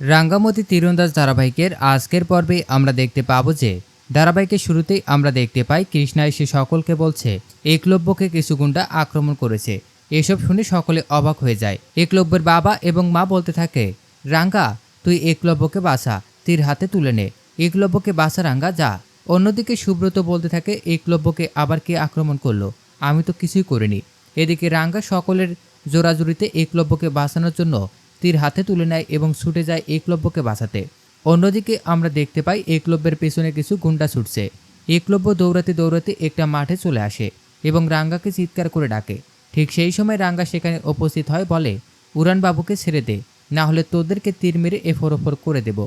রাঙ্গামতি তীরন্দাজ ধারাবাহিকের আজকের পর্বে আমরা দেখতে পাবো যে ধারাবাহিকের শুরুতেই আমরা দেখতে পাই কৃষ্ণা এসে সকলকে বলছে, একলব্যকে কিছু গুন্ডা আক্রমণ করেছে। এসব শুনে সকলে অবাক হয়ে যায়। একলব্যের বাবা এবং মা বলতে থাকে, রাঙ্গা, তুই একলব্যকে বাসা তীর হাতে তুলে নে। একলব্যকে বাসা রাঙ্গা, যা। অন্যদিকে সুব্রত বলতে থাকে, একলব্যকে আবার কে আক্রমণ করল? আমি তো কিছুই করিনি। এদিকে রাঙ্গা সকলের জোরাজুরিতে একলব্যকে বাঁচানোর জন্য তীর হাতে তুলে নেয় এবং ছুটে যায় একলব্যকে বাঁচাতে। অন্যদিকে আমরা দেখতে পাই একলব্যের পেছনে কিছু গুন্ডা ছুটছে। একলব্য দৌড়াতে দৌড়াতে একটা মাঠে চলে আসে এবং রাঙ্গাকে চিৎকার করে ডাকে। ঠিক সেই সময় রাঙ্গা সেখানে উপস্থিত হয়, বলে, উড়ানবাবুকে ছেড়ে দে, না হলে তোদেরকে তীর মেরে এফোর ওফর করে দেব।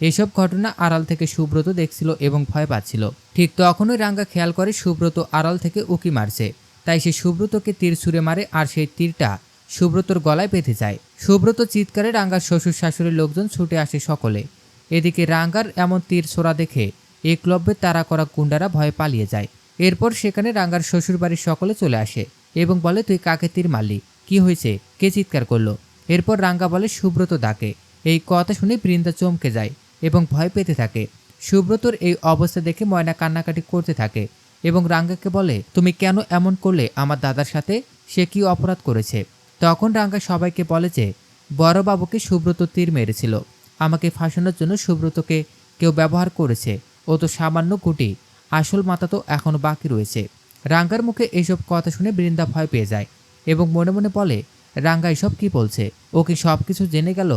এসব ঘটনা আড়াল থেকে সুব্রত দেখছিল এবং ভয় পাচ্ছিল। ঠিক তখনই রাঙ্গা খেয়াল করে সুব্রত আড়াল থেকে উকি মারছে। তাই সে সুব্রতকে তীর ছুঁড়ে মারে আর সেই তীরটা সুব্রতর গলায় বেঁধে যায়। সুব্রত চিৎকারে রাঙ্গার শ্বশুর শাশুড়ির লোকজন ছুটে আসে সকলে। এদিকে রাঙ্গার এমন তীর ছোড়া দেখে একলব্যের তাড়া করা গুন্ডারা ভয়ে পালিয়ে যায়। এরপর সেখানে রাঙ্গার শ্বশুরবাড়ির সকলে চলে আসে এবং বলে, তুই কাকে তীর মারলি? কি হয়েছে? কে চিৎকার করল? এরপর রাঙ্গা বলে, সুব্রত ডাকে। এই কথা শুনে বৃন্দা চমকে যায় এবং ভয় পেতে থাকে। সুব্রতর এই অবস্থা দেখে ময়না কান্নাকাটি করতে থাকে এবং রাঙ্গাকে বলে, তুমি কেন এমন করলে আমার দাদার সাথে? সে কি অপরাধ করেছে? তখন রাঙ্গা সবাইকে বলে যে, বড়বাবুকে সুব্রত তীর মেরেছিল। আমাকে ফাঁসানোর জন্য সুব্রতকে কেউ ব্যবহার করেছে। ও তো সামান্য কুটি। আসল মাথা তো এখনও বাকি রয়েছে। রাঙ্গার মুখে এইসব কথা শুনে বৃন্দা ভয় পেয়ে যায় এবং মনে মনে বলে, রাঙ্গা, এসব কি বলছে? ও কি সব কিছু জেনে গেল?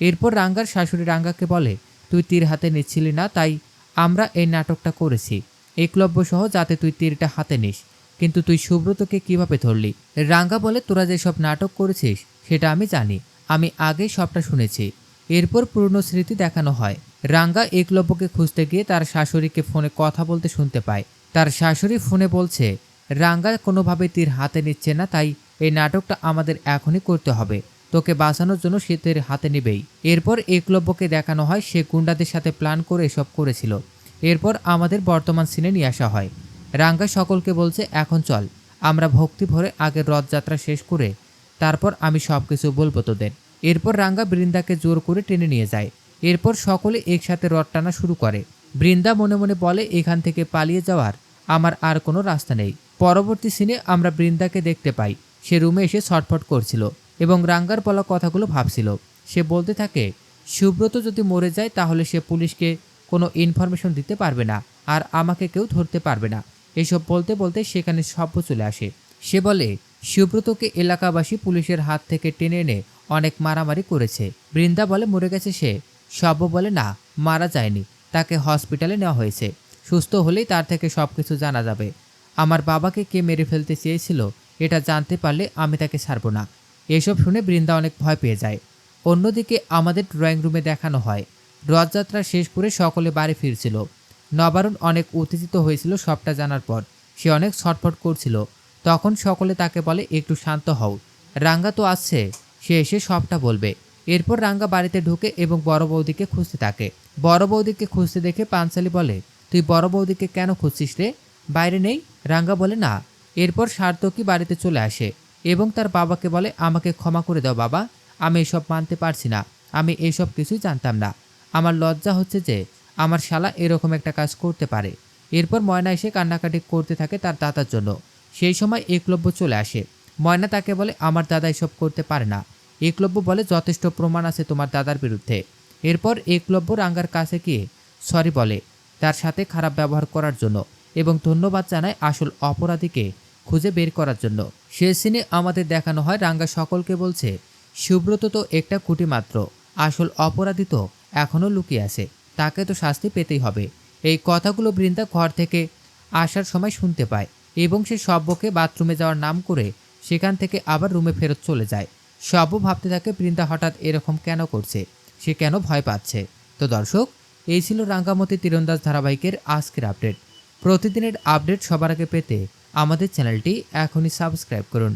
এরপর রাঙ্গার শাশুড়ি রাঙ্গাকে বলে, তুই তীর হাতে নিচ্ছিলি না, তাই আমরা এই নাটকটা করেছি। একলব্য সহ যাতে তুই তীরটা হাতে নিস। কিন্তু তুই সুব্রতকে কীভাবে ধরলি? রাঙ্গা বলে, তোরা যেসব নাটক করেছিস, সেটা আমি জানি। আমি আগেই সবটা শুনেছি। এরপর পুরনো স্মৃতি দেখানো হয়। রাঙ্গা একলব্যকে খুঁজতে গিয়ে তার শাশুড়িকে ফোনে কথা বলতে শুনতে পায়। তার শাশুড়ি ফোনে বলছে, রাঙ্গা কোনোভাবে তীর হাতে নিচ্ছে না, তাই এই নাটকটা আমাদের এখনই করতে হবে। তোকে বাঁচানোর জন্য সে তীর হাতে নেবেই। এরপর একলব্যকে দেখানো হয়, সে গুন্ডাদের সাথে প্ল্যান করে এসব করেছিল। এরপর আমাদের বর্তমান সিনে নিয়ে আসা হয়। রাঙ্গা সকলকে বলছে, এখন চল, আমরা ভক্তি ভরে আগের রথযাত্রা শেষ করে তারপর আমি সব কিছু বলব তোদের। এরপর রাঙ্গা বৃন্দাকে জোর করে টেনে নিয়ে যায়। এরপর সকলে একসাথে রথ টানা শুরু করে। বৃন্দা মনে মনে বলে, এখান থেকে পালিয়ে যাওয়ার আমার আর কোনো রাস্তা নেই। পরবর্তী সিনে আমরা বৃন্দাকে দেখতে পাই। সে রুমে এসে ছটফট করছিল এবং রাঙ্গার বলা কথাগুলো ভাবছিল। সে বলতে থাকে, সুব্রত যদি মরে যায় তাহলে সে পুলিশকে কোনো ইনফরমেশন দিতে পারবে না আর আমাকে কেউ ধরতে পারবে না। এসব বলতে বলতে সেখানে সভ্য চলে আসে। সে বলে, সুব্রতকে এলাকাবাসী পুলিশের হাত থেকে টেনে এনে অনেক মারামারি করেছে। বৃন্দা বলে, মরে গেছে সে। সভ্য বলে, না, মারা যায়নি। তাকে হসপিটালে নেওয়া হয়েছে। সুস্থ হলেই তার থেকে সব কিছু জানা যাবে। আমার বাবাকে কে মেরে ফেলতে চেয়েছিল, এটা জানতে পারলে আমি তাকে ছাড়ব না। এসব শুনে বৃন্দা অনেক ভয় পেয়ে যায়। অন্যদিকে আমাদের ড্রয়িং রুমে দেখানো হয়। রথযাত্রা শেষ করে সকলে বাড়ি ফিরছিল। নবারুণ অনেক উত্তেজিত হয়েছিল সবটা জানার পর। সে অনেক ছটফট করছিল। তখন সকলে তাকে বলে, একটু শান্ত হও। রাঙ্গা তো আসছে সে এসে সবটা বলবে। এরপর রাঙ্গা বাড়িতে ঢুকে এবং বড় বৌদিকে খুঁজতে থাকে। বড় বৌদিকে খুঁজতে দেখে পাঞ্চালি বলে, তুই বড় বৌদিকে কেন খুঁজছিস রে? বাইরে নেই? রাঙ্গা বলে, না। এরপর সার্থকী বাড়িতে চলে আসে এবং তার বাবাকে বলে, আমাকে ক্ষমা করে দাও বাবা। আমি এসব মানতে পারছি না। আমি এসব কিছুই জানতাম না। আমার লজ্জা হচ্ছে যে আমার শালা এরকম একটা কাজ করতে পারে। এরপর ময়না এসে কান্নাকাটি করতে থাকে তার দাদার জন্য। সেই সময় একলব্য চলে আসে। ময়না তাকে বলে, আমার দাদা এসব করতে পারে না। একলব্য বলে, যথেষ্ট প্রমাণ আছে তোমার দাদার বিরুদ্ধে। এরপর একলব্য রাঙ্গার কাছে গিয়ে, সরি বলে, তার সাথে খারাপ ব্যবহার করার জন্য এবং ধন্যবাদ জানায় আসল অপরাধীকে খুঁজে বের করার জন্য। শেষ সিনে আমাদের দেখানো হয়, রাঙ্গা সকলকে বলছে, সুব্রত তো একটা কুটি মাত্র আসল অপরাধী তো এখনও লুকিয়ে আছে। তাকে তো শাস্তি পেতেই হবে। এই কথাগুলো বৃন্দা ঘর থেকে আসার সময় শুনতে পায় এবং সে সব্যকে বাথরুমে যাওয়ার নাম করে সেখান থেকে আবার রুমে ফেরত চলে যায়। সব্য ভাবতে থাকে বৃন্দা হঠাৎ এরকম কেন করছে? সে কেন ভয় পাচ্ছে? তো দর্শক, এই ছিল রাঙ্গামতি তীরন্দাজ ধারাবাহিকের আজকের আপডেট। প্রতিদিনের আপডেট সবার আগে পেতে আমাদের চ্যানেলটি এখনই সাবস্ক্রাইব করুন।